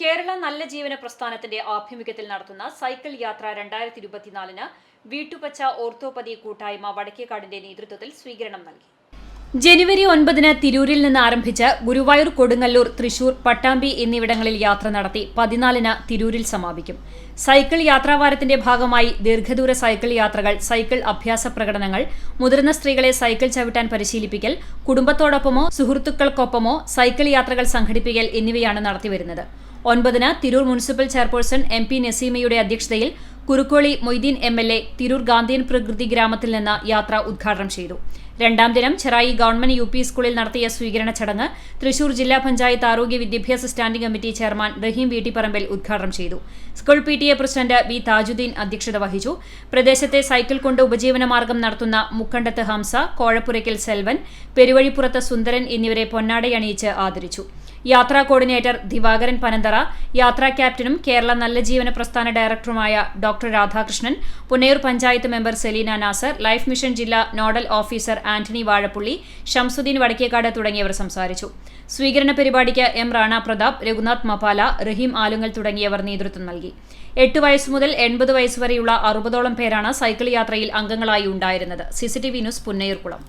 കേരള നല്ല ജീവന പ്രസ്ഥാനത്തിന്റെ ആഭിമുഖ്യത്തിൽ നടത്തുന്ന സൈക്കിൾ യാത്ര രണ്ടായിരത്തി ഇരുപത്തിനാലിന് വീട്ടുപച്ച ഓർത്തോപതി കൂട്ടായ്മ വടക്കേക്കാടിന്റെ നേതൃത്വത്തിൽ സ്വീകരണം നൽകി. ജനുവരി ഒൻപതിന് തിരൂരിൽ നിന്ന് ആരംഭിച്ച് ഗുരുവായൂർ കൊടുങ്ങല്ലൂർ തൃശൂർ പട്ടാമ്പി എന്നിവിടങ്ങളിൽ യാത്ര നടത്തി പതിനാലിന് തിരൂരിൽ സമാപിക്കും. സൈക്കിൾ യാത്രാവാരത്തിന്റെ ഭാഗമായി ദീർഘദൂര സൈക്കിൾ യാത്രകൾ സൈക്കിൾ അഭ്യാസ പ്രകടനങ്ങൾ മുതിർന്ന സ്ത്രീകളെ സൈക്കിൾ ചവിട്ടാൻ പരിശീലിപ്പിക്കൽ കുടുംബത്തോടൊപ്പമോ സുഹൃത്തുക്കൾക്കൊപ്പമോ സൈക്കിൾ യാത്രകൾ സംഘടിപ്പിക്കൽ എന്നിവയാണ് നടത്തിവരുന്നത്. ഒൻപതിന് Tirur municipal chairperson M P നസീമയുടെ അധ്യക്ഷതയിൽ Kurukkoli Moideen M L A Tirur Gandhian പ്രകൃതി ഗ്രാമത്തിൽ നിന്ന് യാത്ര ഉദ്ഘാടനം ചെയ്തു. രണ്ടാം ദിനം ചെറായി ഗവൺമെന്റ് യു പി സ്കൂളിൽ നടത്തിയ സ്വീകരണ ചടങ്ങ് തൃശൂർ ജില്ലാ പഞ്ചായത്ത് ആരോഗ്യ വിദ്യാഭ്യാസ standing committee chairman Rahim Veettipparambil ഉദ്ഘാടനം ചെയ്തു. School P T A president B Thajuddeen അധ്യക്ഷത വഹിച്ചു. പ്രദേശത്തെ സൈക്കിൾ കൊണ്ട് ഉപജീവന മാർഗം നടത്തുന്ന മുക്കണ്ടത്ത് ഹംസ കോഴപ്പുരയ്ക്കൽ സെൽവൻ പെരുവഴിപ്പുറത്ത് സുന്ദരൻ എന്നിവരെ പൊന്നാടയണിയിച്ച് ആദരിച്ചു. യാത്രാ കോർഡിനേറ്റർ ദിവാകരൻ പനന്തറ യാത്രാ ക്യാപ്റ്റനും കേരള നല്ല ജീവന പ്രസ്ഥാന ഡയറക്ടറുമായ doctor Radhakrishnan Punnayur panchayat member Selina Nasar life mission ജില്ലാ നോഡൽ ഓഫീസർ ആന്റണി വാഴപ്പുള്ളി ഷംസുദ്ദീൻ വടക്കേക്കാട് തുടങ്ങിയവർ സംസാരിച്ചു. സ്വീകരണ പരിപാടിക്ക് എം റാണ പ്രതാപ് രഘുനാഥ് മപാല റഹീം ആലുങ്ങൽ തുടങ്ങിയവർ നേതൃത്വം നൽകി. എട്ട് വയസ്സ് മുതൽ എൺപത് വയസ്സുവരെയുള്ള അറുപതോളം പേരാണ് സൈക്കിൾ യാത്രയിൽ അംഗങ്ങളായി ഉണ്ടായിരുന്നത്. CCTV news Punnayurkulam.